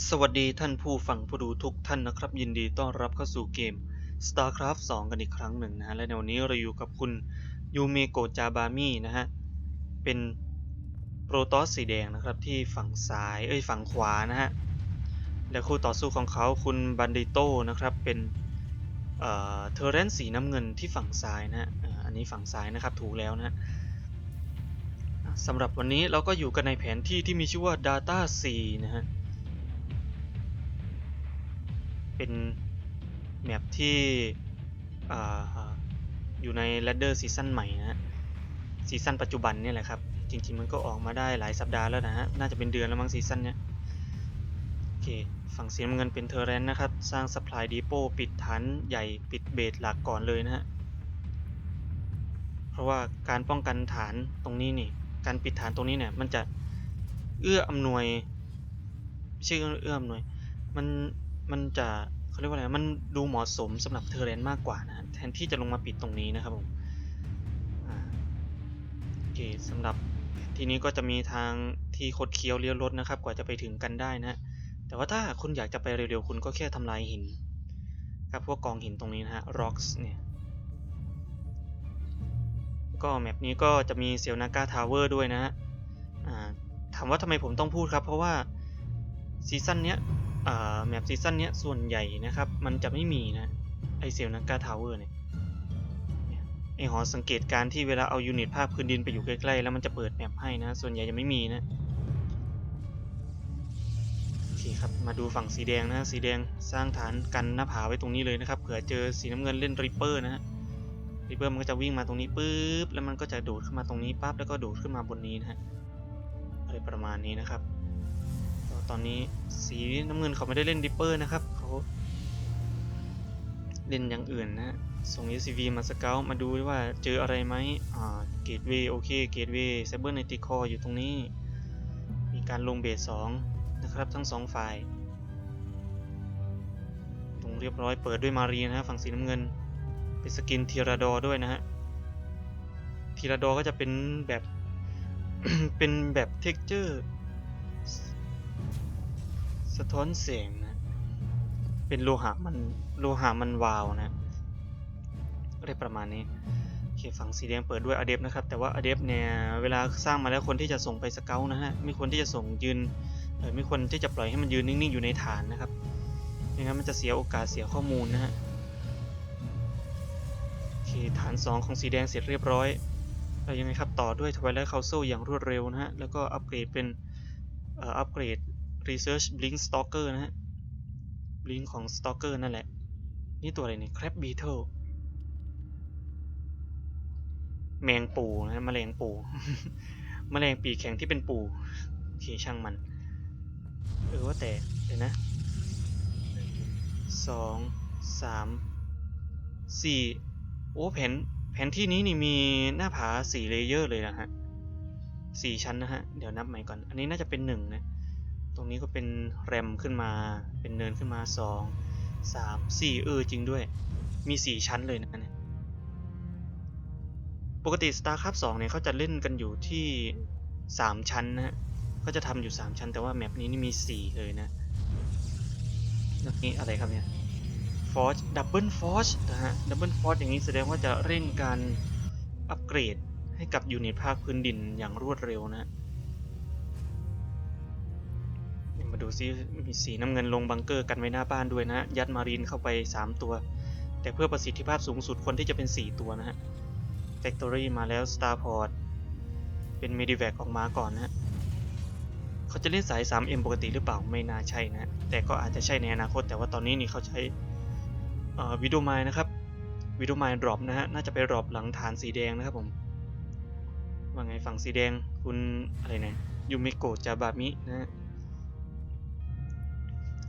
สวัสดีท่านผู้ฟังผู้ดูทุกท่านนะครับ ยินดีต้อนรับเข้าสู่เกม StarCraft 2 กันอีกครั้งหนึ่งนะฮะและในวันนี้เราอยู่กับคุณยูเมโกจาบามินะฮะ เป็นโปรตอสสีแดงนะครับที่ฝั่งซ้ายเอ้ยฝั่งขวานะฮะ และคู่ต่อสู้ของเขาคุณบันดิโตนะครับเป็นเอ่อเทเรนสีน้ำเงินที่ฝั่งซ้ายนะฮะอันนี้ฝั่งซ้ายนะครับถูกแล้วนะฮะสำหรับวันนี้เราก็อยู่กันในแผนที่ที่มีชื่อว่า Data C นะฮะ เป็นแมปที่ออยู่ใน Ladder ซีซั่นใหม่นะฮะซีซั่นปัจจุบันเนี่ยแหละครับ จริง ๆ มันก็ออกมาได้หลายสัปดาห์แล้วนะฮะ น่าจะเป็นเดือนแล้วมั้งซีซั่นเนี้ยโอเค ฝั่งสีน้ำเงินเป็นเทอร์เรนนะครับ สร้าง Supply Depot ปิดฐานใหญ่ปิดเบสหลักก่อนเลยนะฮะ เพราะว่าการป้องกันฐานตรงนี้นี่ การปิดฐานตรงนี้เนี่ยมันจะเอื้ออำนวยไม่ใช่เอื้ออำนวย มัน มันจะเขาเรียกว่าอะไร มันดูเหมาะสมสำหรับเทอร์เรนมากกว่านะแทนที่จะลงมาปิดตรงนี้นะครับผมโอเคสำหรับทีนี้ก็จะมีทางที่คดเคี้ยวเลี้ยวรถนะครับ กว่าจะไปถึงกันได้นะแต่ว่าถ้าคุณอยากจะไปเร็วๆ คุณก็แค่ทำลายหินครับพวกกองหินตรงนี้นะฮะ rocks เนี่ยก็แมปนี้ก็จะมีเซลนาก้าทาวเวอร์ด้วยนะฮะถามว่าทำไมผมต้องพูดครับ เพราะว่าซีซั่นเนี้ย แมปซีซั่นเนี้ยส่วนใหญ่นะครับ มันจะไม่มีนะไอเซลนากาทาวเวอร์เนี่ยไอหอสังเกตการที่เวลาเอายูนิตภาคพื้นดินไปอยู่ใกล้ๆ แล้วมันจะเปิดแมปให้นะ ส่วนใหญ่จะไม่มีนะโอเคครับมาดูฝั่งสีแดงนะสีแดงสร้างฐานกันหน้าผาไว้ตรงนี้เลยนะครับเผื่อเจอสีน้ำเงินเล่นริปเปอร์นะฮะริปเปอร์มันก็จะวิ่งมาตรงนี้ปุ๊บแล้วมันก็จะโดดขึ้นมาตรงนี้ปั๊บแล้วก็โดดขึ้นมาบนนี้นะฮะอะไรประมาณนี้นะครับ อนนี้สีน้ำเงินเขาไม่ได้เล่นริปเปอร์นะครับเขาเล่นอย่างอื่นนะส่ง SCV มาสเกลมาดูว่าเจออะไรไหมอ่าเกตเวย์โอเคเกตเวย์ไซเบอร์ไนติคออยู่ตรงนี้ มีการลงเบสสองนะครับทั้งสองฝ่ายตรงเรียบร้อยเปิดด้วยมารีนะฮะฝั่งสีน้ำเงิน เป็นสกินทีราดอด้วยนะฮะทีราดอก็จะเป็นแบบ เป็นแบบเท็กเจอร์ สะท้อนแสงนะ เป็นโลหะมันโลหะมันวาวนะอะไรประมาณนี้โอเคฝั่งสีแดงเปิดด้วยอเดฟนะครับ แต่ว่าอเดฟเนี่ยเวลาสร้างมาแล้วคนที่จะส่งไปสเกลนะฮะไม่ควรที่จะส่งยืนเออไม่ควรที่จะปล่อยให้มันยืนนิ่งๆอยู่ในฐานนะครับไม่งั้นมันจะเสียโอกาสเสียข้อมูลนะฮะโอเคฐาน 2 ของสีแดงเสร็จเรียบร้อยแล้วยังไงครับต่อด้วย Twilight Council อย่างรวดเร็วนะฮะแล้วก็อัปเกรดเป็นอ่ออัปเกรด Research Blink Stalker นะฮะ Blink ของ Stalker นั่นแหละ นี่ตัวอะไรเนี่ย Crab Beetle แมงปูนะฮะแมลงปู แมลงปีกแข็งที่เป็นปูโอเคช่างมัน เออว่าแต่เดี๋ยวนะสองสามสี่โอ้แผนแผนที่นี้นี่มีหน้าผาสี่เลเยอร์เลยนะฮะสี่ชั้นนะฮะ เดี๋ยวนับใหม่ก่อน อันนี้น่าจะเป็นหนึ่งนะ ตรงนี้ก็เป็นแรมขึ้นมา เป็นเนินขึ้นมาสองสามสี่เออจริงด้วย มีสี่ชั้นเลยนะเนี่ยปกติ StarCraft 2เนี่ยเขาจะเล่นกันอยู่ที่สามชั้นนะฮะเขาจะทำอยู่สามชั้น แต่ว่าแมปนี้นี่มีสี่เลยนะแล้วนี้อะไรครับเนี่ยฟอร์ e ดับเบิลฟอร์ e นะฮะดับเบิลฟอร์ e อย่างนี้แสดงว่าจะเร่งการอัปเกรดให้กับยูนิตภาคพื้นดินอย่างรวดเร็วนะ มาดูซิมีสีน้ำเงินลงบังเกอร์กันไว้หน้าบ้านด้วยนะฮะ ยัดมารีนเข้าไป 3 ตัว แต่เพื่อประสิทธิภาพสูงสุดคนที่จะเป็น 4 ตัวนะฮะ Factory มาแล้ว Starport เป็น Medivac ออกมาก่อนนะฮะเขาจะเล่นสาย 3M ปกติหรือเปล่า ไม่น่าใช่นะ แต่ก็อาจจะใช่ในอนาคต แต่ว่าตอนนี้นี่เขาใช้วิดีโอไมนะครับวิดีโอไมดรอปนะฮะ น่าจะไปดรอปหลังฐานสีแดงนะครับผม ว่าไงฝั่งสีแดงคุณอะไรนะยูเมโกะจาบามินะฮะ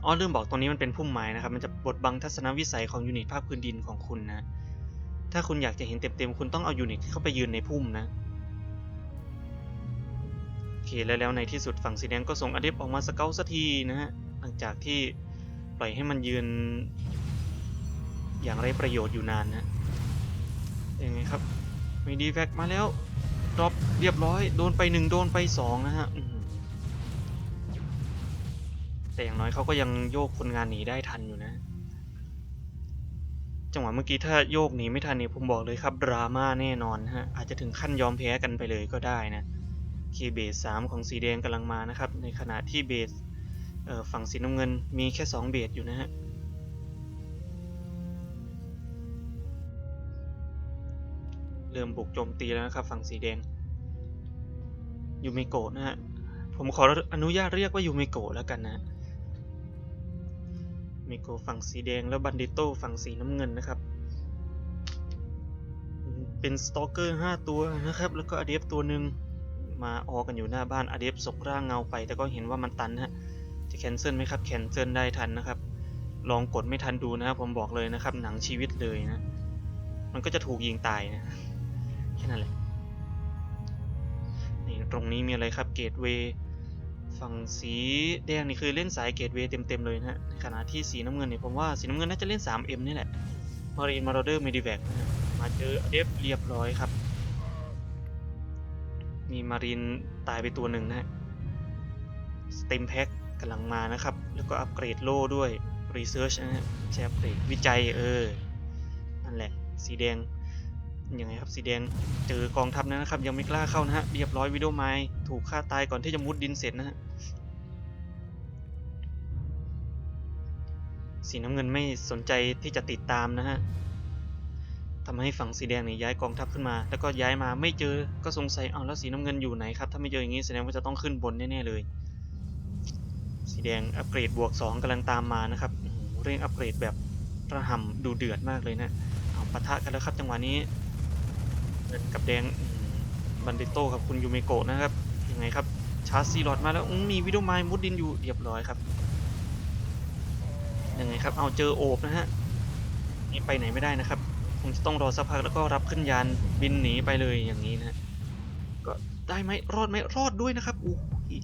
อ๋อลืมบอกตรงนี้มันเป็นพุ่มไม้นะครับ มันจะบดบังทัศนวิสัยของยูนิตภาคพื้นดินของคุณนะ ถ้าคุณอยากจะเห็นเต็มๆ คุณต้องเอายูนิตเข้าไปยืนในพุ่มนะโอเคแล้วแล้วในที่สุดฝั่งสีแดงก็ส่งอเดฟออกมาสเกลสักทีนะฮะ หลังจากที่ปล่อยให้มันยืน อย่างไรประโยชน์อยู่นานนะยังไงครับ มีดีแฟกมาแล้วดรอปเรียบร้อย โดนไปหนึ่งโดนไปสองนะฮะ แต่อย่างน้อยเขาก็ยังโยกคนงานหนีได้ทันอยู่นะ จังหวะเมื่อกี้ถ้าโยกหนีไม่ทันเนี่ยผมบอกเลยครับดราม่าแน่นอนฮะอาจจะถึงขั้นยอมแพ้กันไปเลยก็ได้นะคีย์เบสสามของสีแดงกำลังมานะครับ ในขณะที่เบสฝั่งสีน้ำเงินมีแค่สองเบสอยู่นะฮะเริ่มบุกโจมตีแล้วนะครับฝั่งสีแดงยูเมโกะนะฮะผมขออนุญาตเรียกว่ายูเมโกะแล้วกันนะ มิโกะฝั่งสีแดงแล้วบันดิโตฝั่งสีน้ำเงินนะครับ เป็นสตอกเกอร์5ตัวนะครับ แล้วก็อเดฟตัวหนึ่งมาออกันอยู่หน้าบ้านอเดฟสกร่างเงาไป แต่ก็เห็นว่ามันตันฮะจะแคนเซิลไหมครับแคนเซิลได้ทันนะครับ ลองกดไม่ทันดูนะครับผมบอกเลยนะครับ หนังชีวิตเลยนะ มันก็จะถูกยิงตายนะแค่นั้นแหละนี่ตรงนี้มีอะไรครับเกตเวย์ ฝั่งสีแดงนี่คือเล่นสายเกตเวย์เต็มๆเลยนะฮะในขณะที่สีน้ำเงินเนี่ยผมว่าสีน้ำเงินน่าจะเล่น 3M นี่แหละมารีนมาร์เดอร์เมดิแวกมาเจออเดฟเรียบร้อยครับ มีมารีนตายไปตัวหนึ่งนะฮะสเต็มแพ็กกำลังมานะครับ แล้วก็อัปเกรดโล่ด้วยรีเสิร์ชนะฮะใช่อัปเกรดวิจัยเออนั่นแหละสีแดงยังไงครับสีแดงเจอกองทัพนะครับ ยังไม่กล้าเข้านะฮะเรียบร้อยวิดโอไม้ถูกฆ่าตายก่อนที่จะมุดดินเสร็จนะฮะ สีน้ำเงินไม่สนใจที่จะติดตามนะฮะทำให้ฝั่งสีแดงเนี่ยย้ายกองทัพขึ้นมา แล้วก็ย้ายมาไม่เจอก็สงสัยเอาแล้วสีน้ำเงินอยู่ไหนครับ ถ้าไม่เจออย่างนี้แสดงว่าจะต้องขึ้นบนแน่ๆเลย สีแดงอัปเกรดบวก2กำลังตามมานะครับเร่งอัปเกรดแบบระห่ำดูเดือดมากเลยนะเอาปะทะกันแล้วครับจังหวะนี้เงินกับแดงบันดิโต้กับคุณยูเมโกะนะครับยังไงครับชาร์จซีหลอดมาแล้วมีวิดโอไมล์มุดดินอยู่เรียบร้อยครับ ยังไงครับ เอาเจอโอบนะฮะนี่ไปไหนไม่ได้นะครับคงจะต้องรอสักพักแล้วก็รับขึ้นยานบินหนีไปเลยอย่างนี้นะก็ได้ไหมรอดไหมรอดด้วยนะครับอู้ย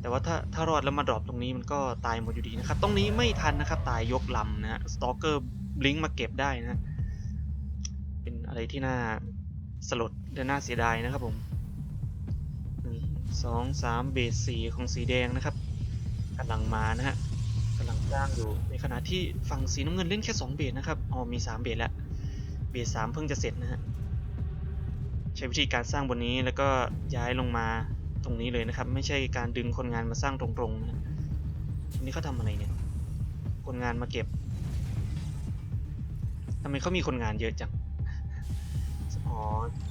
แต่ว่าถ้าถ้ารอดแล้วมาดรอปตรงนี้มันก็ตายหมดอยู่ดีนะครับ ตรงนี้ไม่ทันนะครับ ตายยกลำนะฮะสตอกเกอร์บลิงมาเก็บได้นะ เป็นอะไรที่น่าสลดและน่าเสียดายนะครับผมหนึ่งสองสามเบสสีของสีแดงนะครับกำลังมานะฮะ ลังสร้างอยู่ ในขณะที่ฝั่งสีน้ำเงินเล่นแค่ 2 เบสนะครับ อ๋อ มี 3 เบสแล้ว เบสสามเพิ่งจะเสร็จนะฮะ ใช้วิธีการสร้างบนนี้แล้วก็ย้ายลงมาตรงนี้เลยนะครับ ไม่ใช่การดึงคนงานมาสร้างตรงๆนะฮะอันนี้เขาทำอะไรเนี่ย คนงานมาเก็บทำไมเขามีคนงานเยอะจัง อ๋อ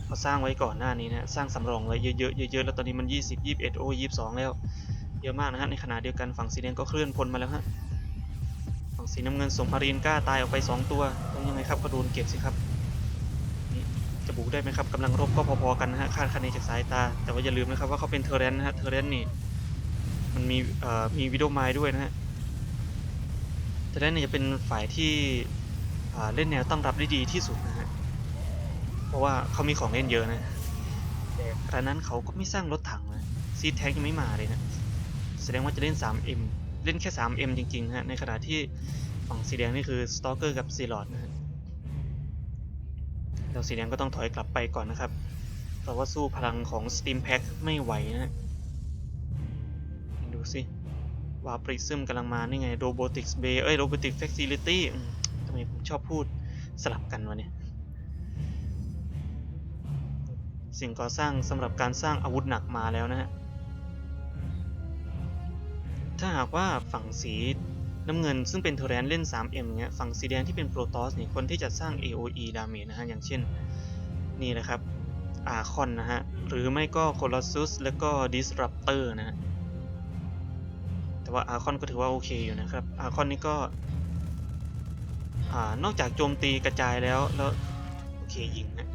เขาสร้างไว้ก่อนหน้านี้นะสร้างสำรองไว้เยอะๆเยอะๆแล้วตอนนี้มัน 20 21 โอ้22 แล้ว เยอะมากนะฮะ ในขณะเดียวกันฝั่งสีแดงก็เคลื่อนพลมาแล้วฮะ ฝั่งสีน้ำเงินส่งมารีนกล้าตายออกไป 2 ตัวต้องยังไงครับก็โดนเก็บสิครับนี่จะบุกได้ไหมครับกำลังรบก็พอๆกันนะฮะคาดคะเนจากสายตา แต่ว่าอย่าลืมนะครับว่าเขาเป็นเทอร์เรนนะฮะเทอร์เรนนี่มันมีเอ่อมีวิดโอไมล์ด้วยนะฮะเทอร์เรนเนี่ยจะเป็นฝ่ายที่เล่นแนวตั้งรับได้ดีที่สุดนะฮะเพราะว่าเขามีของเล่นเยอะนะแต่ครั้นั้นเขาก็ไม่สร้างรถถังนะซีแท็กยังไม่มาเลยนะแสดงว่าจะเล่น 3M เล่นแค่ 3M จริงๆฮะในขณะที่ฝั่งสีแดงนี่คือสตอกเกอร์กับซีลอดนะฮะแล้วสีแดงก็ต้องถอยกลับไปก่อนนะครับเพราะว่าสู้พลังของ Steam Pack ไม่ไหวนะฮะดูสิวาปริซึมกำลังมานี่ไง Robotics Bay เอ้ย Robotics Facility อืมทำไมผมชอบพูดสลับกันวะเนี่ยสิ่งก่อสร้างสำหรับการสร้างอาวุธหนักมาแล้วนะฮะ ถ้าหากว่าฝั่งสีน้ำเงินซึ่งเป็นเทอร์แรนเล่น 3M เงี้ยฝั่งสีแดงที่เป็นโปรตอสเนี่ยคนที่จะสร้าง AOE ดาเมจนะฮะ อย่างเช่น นี่นะครับอาคอนนะฮะ หรือไม่ก็โคลอสซุสแล้วก็ Disruptor นะฮะ แต่ว่าอาคอนก็ถือว่าโอเคอยู่นะครับอาคอนนี่ก็อ่านอกจากโจมตีกระจายแล้วแล้วโอเคยิงนะ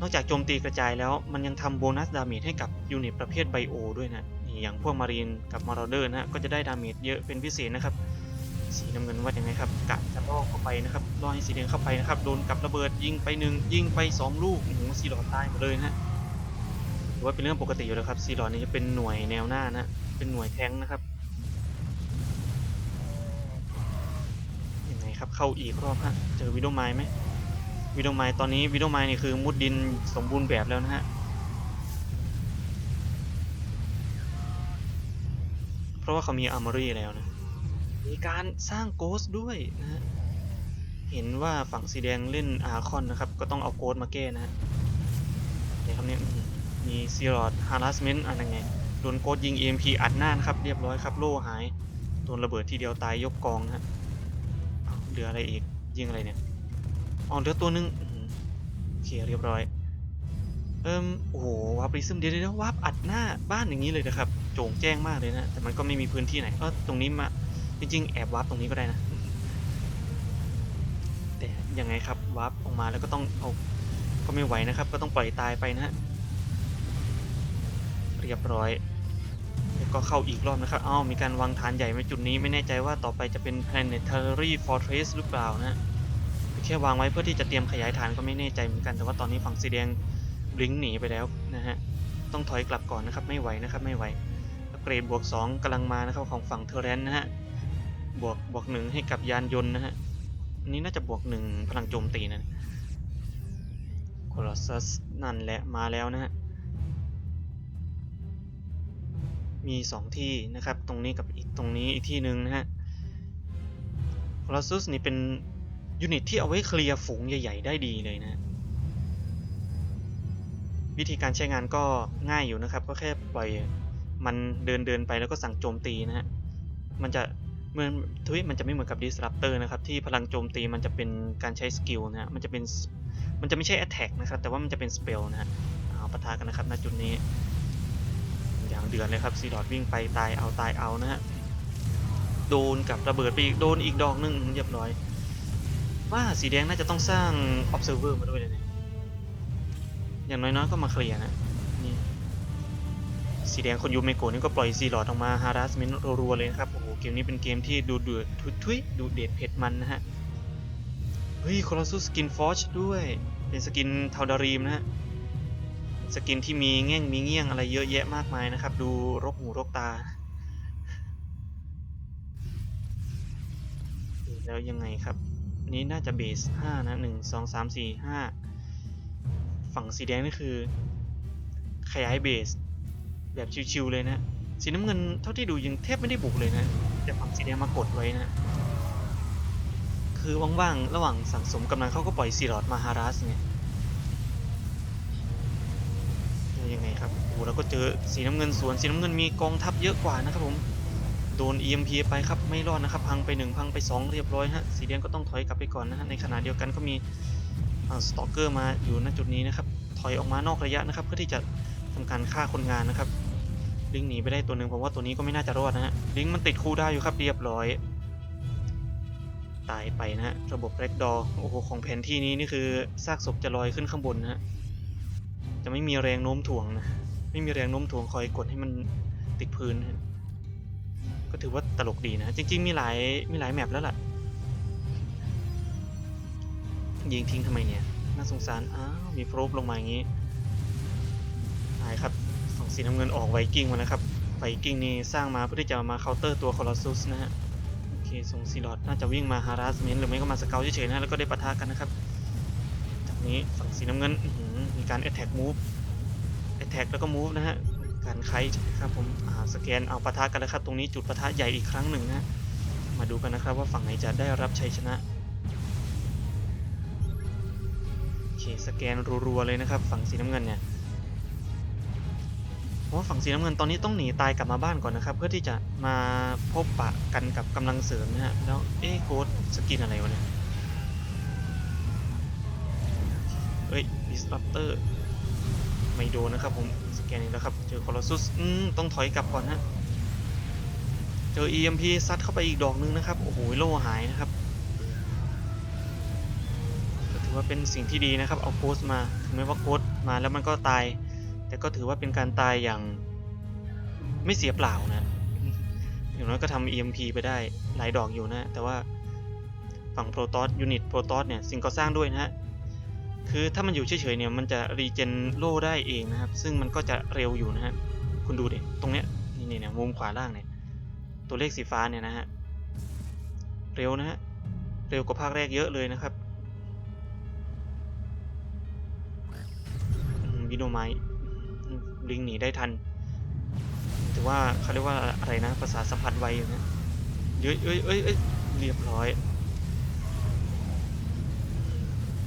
นอกจากโจมตีกระจายแล้วมันยังทำโบนัสดาเมจให้กับยูนิตประเภทไบโอด้วยนะ อย่างพวกมารีนกับมาราเดอร์นะฮะก็จะได้ดาเมจเยอะเป็นพิเศษนะครับ สีน้ำเงินว่าอยังไงครับกะจะล่อเข้าไปนะครับล่อให้สีแดงเข้าไปนะครับโดนกับระเบิดยิงไปหนึ่งยิงไปสองลูกโอ้โหสีหลอดตายหมดเลยนะฮะถือว่าเป็นเรื่องปกติอยู่แล้วครับสีหลอดนี่จะเป็นหน่วยแนวหน้านะเป็นหน่วยแทงนะครับยังไงครับเข้าอีกรอบฮะเจอวิดโอไมล์ไหมวิดโอไมล์ตอนนี้วิดโอไมล์นี่คือมุดดินสมบูรณ์แบบแล้วนะฮะ ราะว่าเขามีอาร์มอรี่แล้วนะ มีการสร้างโกสด้วยนะฮะ เห็นว่าฝั่งสีแดงเล่นอาคอนนะครับ ก็ต้องเอาโกสมาแก้นะฮะเนี่ยครับเนี่ยมีซีรอดฮาร์ s สเมนต์อะไรไง โดนโกสยิง EMP อัดหน้านะครับ เรียบร้อยครับ โล่หาย โดนระเบิดทีเดียวตายยกกองนะฮะอ้าเหลืออะไรอีก ยิงอะไรเนี่ยอ๋อเหลือตัวหนึงอื้อหือโอเคเรียบร้อย เอิ่มโอ้โหวาร์ปริซึมเดี๋ยวเดี๋ยววาร์ปอัดหน้าบ้านอย่างนี้เลยนะครับ โจ่งแจ้งมากเลยนะ แต่มันก็ไม่มีพื้นที่ไหน เออตรงนี้มา จริงๆ แอบวาร์ปตรงนี้ก็ได้นะ แต่ยังไงครับวาร์ปออกมาแล้วก็ต้องเอาก็ไม่ไหวนะครับ ก็ต้องปล่อยตายไปนะฮะ เรียบร้อย แล้วก็เข้าอีกรอบนะครับ อ้าว มีการวางฐานใหญ่ไว้จุดนี้ไม่แน่ใจว่าต่อไปจะเป็น planetary fortress หรือเปล่านะแค่วางไว้เพื่อที่จะเตรียมขยายฐานก็ไม่แน่ใจเหมือนกัน แต่ว่าตอนนี้ฝั่งสีแดงบลิงหนีไปแล้วนะฮะ ต้องถอยกลับก่อนนะครับ ไม่ไหวนะครับ ไม่ไหว เกรดบวก 2กำลังมานะครับของฝั่งเทอร์เรนนะฮะบวกบวกหนึ่งให้กับยานยนต์นะฮะนี้น่าจะบวกหนึ่งพลังโจมตีนะโคลอสซัสนั่นแหละมาแล้วนะฮะมีสองที่นะครับ ตรงนี้กับอีกตรงนี้อีกที่หนึ่งนะฮะโคลอสซัสนี่เป็นยูนิตที่เอาไว้เคลียร์ฝูงใหญ่ ๆ ได้ดีเลยนะฮะวิธีการใช้งานก็ง่ายอยู่นะครับ ก็แค่ปล่อย มันเดินเดินๆไปแล้วก็สั่งโจมตีนะฮะ มันจะเหมือนทวิมันจะไม่เหมือนกับ disruptor นะครับ ที่พลังโจมตีมันจะเป็นการใช้สกิลนะฮะ มันจะเป็น มันจะไม่ใช่ attack นะครับ แต่ว่ามันจะเป็น spell นะฮะเอาปะทะกันนะครับณจุดนี้ อย่างเดือดเลยครับซีดอดวิ่งไปตายเอาตายเอานะฮะ โดนกับระเบิดไปอีก โดนอีกดอกหนึงเรียบร้อย ว่าสีแดงน่าจะต้องสร้าง observer มาด้วยเลยเนี่ยอย่างน้อยๆก็มาเคลียร์นะนี่ สีแดงคนยูเมโกะนี่ก็ปล่อยซีหลอดออกมา harassment รัวๆเลยนะครับ โอ้โห เกมนี้เป็นเกมที่ดูเดือดทุยทุยดูเด็ดเผ็ดมันนะฮะ เฮ้ยคอร์ซูสกินฟอชด้วย เป็นสกินเทาดารีมนะฮะ สกินที่มีแง่งมีเงี้ยงอะไรเยอะแยะมากมายนะครับ ดูรกหูรกตา แล้วยังไงครับ นี้น่าจะเบส 5 นะ 1 2 3 4 5 ฝั่งสีแดงนี่คือ ขยายเบส แบบชิวๆเลยนะ สีน้ำเงินเท่าที่ดูยังแทบไม่ได้บุกเลยนะ แต่ฝั่งสีแดงมากดไว้นะ คือว่างๆ ระหว่างสั่งสมกำลังเขาก็ปล่อยซีรอดมาฮารัสไงยังไงครับโอ้แล้วก็เจอสีน้ำเงินสวนสีน้ำเงินมีกองทัพเยอะกว่านะครับผมโดน EMP ไปครับไม่รอดนะครับ พังไป 1 พังไป 2 เรียบร้อยฮะสีแดงก็ต้องถอยกลับไปก่อนนะฮะในขณะเดียวกันก็มีสตอกเกอร์มาอยู่ณจุดนี้นะครับถอยออกมานอกระยะนะครับ เพื่อที่จะทำการฆ่าคนงานนะครับ ลิงหนีไปได้ตัวหนึ่งผมว่าตัวนี้ก็ไม่น่าจะรอดนะฮะลิงมันติดคู่ได้อยู่ครับเรียบร้อย ตายไปนะฮะระบบแร็กดอโอ้โหของแผนที่นี้นี่คือซากศพจะลอยขึ้นข้างบนนะฮะจะไม่มีแรงโน้มถ่วงนะไม่มีแรงโน้มถ่วงคอยกดให้มันติดพื้นนะก็ถือว่าตลกดีนะจริงๆมีหลายมีหลายแมปแล้วล่ะยิงทิ้งทำไมเนี่ยน่าสงสารอ้าวมีโฟรบลงมาอย่างนี้หายครับ สีน้ำเงินออกไวกิ้งมานะครับไวกิ้งนี่สร้างมาเพื่อที่จะมาเคาน์เตอร์ตัวคอร์ซุสนะฮะโอเคส่งซีลอดน่าจะวิ่งมาฮาราสเมนหรือไม่ก็มาสเกลเฉยๆนะแล้วก็ได้ปะทะกันนะครับจากนี้ฝั่งสีน้ำเงินมีการ attack move attack แล้วก็ move นะฮะการไคครับผมสแกนเอาปะทะกันแล้วครับตรงนี้จุดปะทะใหญ่อีกครั้งหนึ่งนะมาดูกันนะครับว่าฝั่งไหนจะได้รับชัยชนะโอเคสแกนรัวๆเลยนะครับฝั่งสีน้ำเงินเนี่ย ราะว่าฝั่งสีน้ำเงินตอนนี้ต้องหนีตายกลับมาบ้านก่อนนะครับ เพื่อที่จะมาพบปะกันกับกำลังเสริมนะฮะแล้วเอ๊โค้ดสกินอะไรวะเนี่ยเอ้ย disruptor ไม่โดนนะครับผมสแกนอีกแล้วครับ เจอคอร์ซุสอืมต้องถอยกลับก่อนฮะเจอ EMP ซัดเข้าไปอีกดอกนึงนะครับ โอ้โหโล่หายนะครับก็ถือว่าเป็นสิ่งที่ดีนะครับ เอาโค้ดมา ถึงแม้ว่าโค้ดมาแล้วมันก็ตาย แต่ก็ถือว่าเป็นการตายอย่างไม่เสียเปล่านะ อย่างน้อยก็ทำ EMP ไปได้หลายดอกอยู่นะ แต่ว่าฝั่งโปรตอสยูนิตโปรตอสเนี่ย สิ่งก่อสร้างด้วยนะฮะ คือถ้ามันอยู่เฉยๆเนี่ย มันจะรีเจนโล่ได้เองนะครับ ซึ่งมันก็จะเร็วอยู่นะฮะ คุณดูดิตรงเนี้ยนี่เนี่ยมุมขวาล่างเนี่ย ตัวเลขสีฟ้าเนี่ยนะฮะ เร็วนะฮะ เร็วกว่าภาคแรกเยอะเลยนะครับวิโนไม ลิงหนีได้ทันถือว่าเขาเรียกว่าอะไรนะภาษาสัมผัสไวอยู่นะเอ้ยเอ้ยเอ้ยเอ้ยเรียบร้อย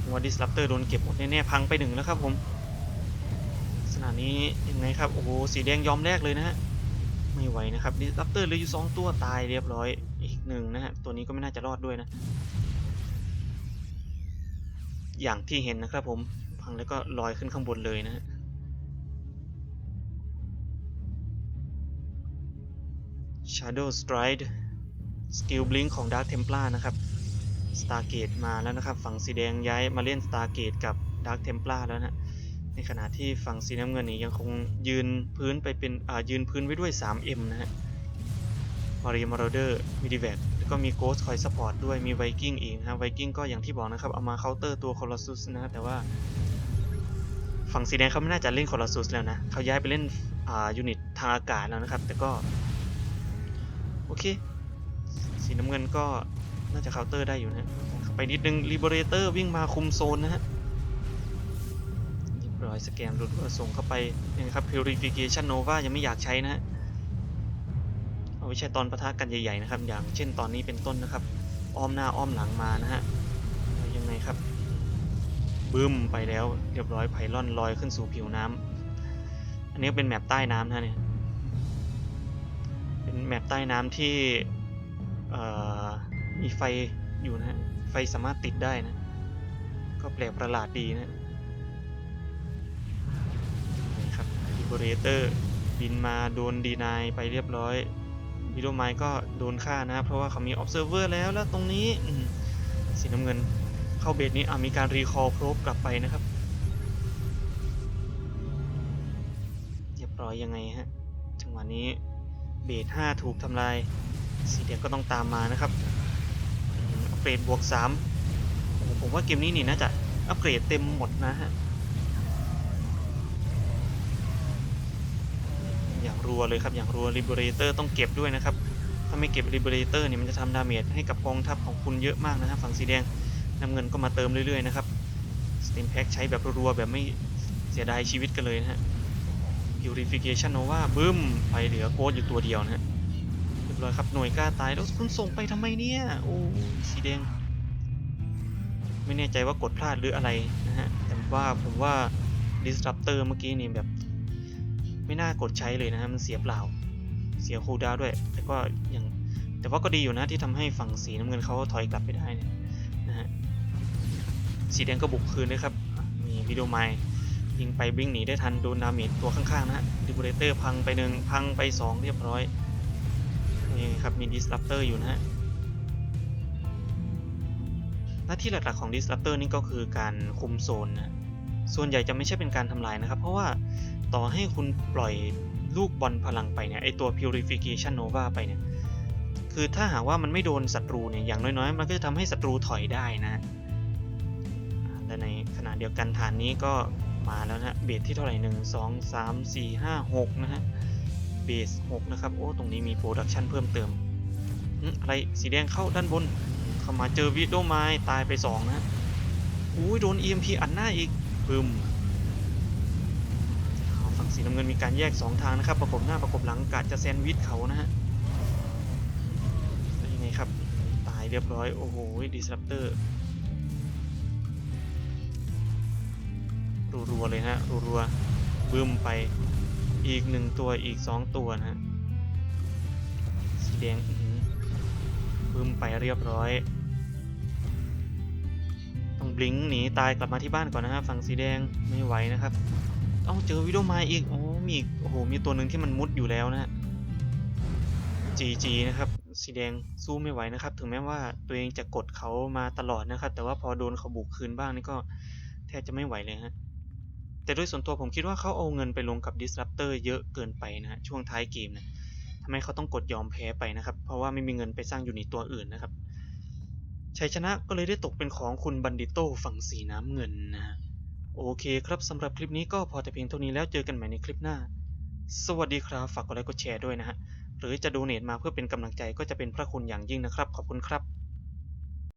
หัวดิสลอปเตอร์โดนเก็บหมดแน่ๆพังไปหนึ่งแล้วครับผมขณะนี้ยังไงครับโอ้โหสีแดงยอมแลกเลยนะฮะไม่ไหวนะครับดิสลอปเตอร์เหลืออยู่สองตัวตายเรียบร้อยอีกหนึ่งนะฮะตัวนี้ก็ไม่น่าจะรอดด้วยนะ อย่างที่เห็นนะครับผมพังแล้วก็ลอยขึ้นข้างบนเลยนะฮะ Shadow Stride สกิลบลิงของ Dark Templar นะครับ Stargate มาแล้วนะครับ ฝั่งสีแดงย้ายมาเล่น Stargate กับ Dark Templar แล้วนะในขณะที่ฝั่งสีน้ำเงินนี่ยังคงยืนพื้นไปเป็นอ่ายืนพื้นไว้ด้วย 3M นะฮะ Maria Marauder m i d i v a c แล้วก็มี Ghost คอย support ด้วยมี Viking อีกนะฮะ Viking ก็อย่างที่บอกนะครับ เอามาเคาน์เตอร์ตัว Colossus นะฮะแต่ว่า ฝั่งสีแดงเขาไม่น่าจะเล่น Colossus แล้วนะ เขาย้ายไปเล่นอ่ายูนิตทางอากาศแล้วนะครับ แต่ก็ โอเค สีน้ำเงินก็น่าจะเคาน์เตอร์ได้อยู่นะฮะไปนิดนึง Liberator วิ่งมาคุมโซนนะฮะเรียบร้อยสแกนรุดส่งเข้าไปนะครับ Purification Nova ยังไม่อยากใช้นะฮะเอาไว้ใช้ตอนปะทะกันใหญ่ๆนะครับ อย่างเช่นตอนนี้เป็นต้นนะครับ อ้อมหน้าอ้อมหลังมานะฮะยังไงครับบึ้มไปแล้วเรียบร้อยไพลอนลอยขึ้นสู่ผิวน้ำอันนี้เป็นแมปใต้น้ำนะเนี่ย เป็นแมปใต้น้ำที่มีไฟอยู่นะไฟสามารถติดได้นะ ก็แปลกประหลาดดีนะนี่ครับ Liberator บินมาโดนดีนายไปเรียบร้อยวิโดไมก็โดนฆ่านะ เพราะว่าเขามี Observer แล้วแล้วตรงนี้สีน้ำเงินเข้าเบสนี้มีการรีคอร์โพรบกลับไปนะครับเรียบร้อยยังไงฮะจังหวะนี้ เบส5ถูกทำลาย สีแดงก็ต้องตามมานะครับอัปเกรดบวก3โอ้โหผมว่าเกมนี้นี่น่าจะอัปเกรดเต็มหมดนะฮะ อย่างรัวเลยครับ อย่างรัว Liberator ต้องเก็บด้วยนะครับ ถ้าไม่เก็บ Liberator เนี่ยมันจะทำดาเมจให้กับกองทัพของคุณเยอะมากนะครับฝั่งสีแดงน้ำเงินก็มาเติมเรื่อยๆนะครับ Steam Pack ใช้แบบรัวๆแบบไม่เสียดายชีวิตกันเลยนะฮะ Purification Nova บึ้ม ไปเหลือโค้ดอยู่ตัวเดียวนะฮะเรียบร้อยครับหน่วยกล้าตายแล้วคุณส่งไปทำไมเนี่ย โอ้สีแดง ไม่แน่ใจว่ากดพลาดหรืออะไรนะฮะ แต่ว่าผมว่า Disruptor เมื่อกี้นี่แบบ ไม่น่ากดใช้เลยนะฮะ มันเสียเปล่า เสียคูดาด้วย แต่ก็ยังแต่ว่าก็ดีอยู่นะที่ทำให้ฝั่งสีน้ำเงินเขาถอยกลับไปได้นะฮะ สีแดงก็บุกคืนเลยครับ มีวิดีโอไมล์ ยิงไปวิ่งหนีได้ทันโดนดาเมจตัวข้างๆนะฮะดิบูเรเตอร์พังไปหนึ่งพังไปสองเรียบร้อยนี่ครับมีดิส r ั p เตอร์อยู่นะฮะหน้าที่หลักๆของ Disruptor นี่ก็คือการคุมโซนนะส่วนใหญ่จะไม่ใช่เป็นการทำลายนะครับ เพราะว่าต่อให้คุณปล่อยลูกบอลพลังไปเนี่ยไอตัว Purification Nova ไปเนี่ยคือถ้าหากว่ามันไม่โดนศัตรูเนี่ยอย่างน้อยๆ มันก็จะทำให้ศัตรูถอยได้นะและในขณะเดียวกันฐานนี้ก็ มาแล้วนะฮะเบสที่เท่าไหร่หนึ่งสองสามสี่ห้าหกนะฮะเบสหกนะครับ โอ้ ตรงนี้มีโปรดักชันเพิ่มเติมอะไรสีแดงเข้าด้านบนเข้ามาเจอวิดโดไม้ตายไปสองนะอุ้ยโดน EMP อัดหน้าอีกปึมฝั่งสีน้ำเงินมีการแยก 2 ทางนะครับ ประกบหน้าประกบหลังกาดจะแซนด์วิชเขานะฮะยังไงครับ ตายเรียบร้อย โอ้โหดิสรัปเตอร์ รัวๆเลยฮะรัวๆบึ้มไปอีกหนึ่งตัวอีก2ตัวนะฮะสีแดงบึ้มไปเรียบร้อย ต้องบลิงหนีตายกลับมาที่บ้านก่อนนะครับฝั่งสีแดงไม่ไหวนะครับต้องเจอวิดโอมาอีกโอ้มีอีกโอ้โหมีตัวหนึ่งที่มันมุดอยู่แล้วนะฮะ GG นะครับสีแดงสู้ไม่ไหวนะครับ ถึงแม้ว่าตัวเองจะกดเขามาตลอดนะครับ แต่ว่าพอโดนเขาบุกคืนบ้างนี่ก็แทบจะไม่ไหวเลยฮะ แต่โดยส่วนตัวผมคิดว่าเขาเอาเงินไปลงกับ Disruptor เยอะเกินไปนะฮะช่วงท้ายเกมนะทำไมเขาต้องกดยอมแพ้ไปนะครับ เพราะว่าไม่มีเงินไปสร้างยูนิตตัวอื่นนะครับชัยชนะก็เลยได้ตกเป็นของคุณบันดิโตฝั่งสีน้ำเงินนะโอเคครับสำหรับคลิปนี้ก็พอแต่เพียงเท่านี้แล้วเจอกันใหม่ในคลิปหน้า สวัสดีครับ ฝากกดไลค์กดแชร์ด้วยนะฮะหรือจะโดเนทมาเพื่อเป็นกำลังใจก็จะเป็นพระคุณอย่างยิ่งนะครับ ขอบคุณครับ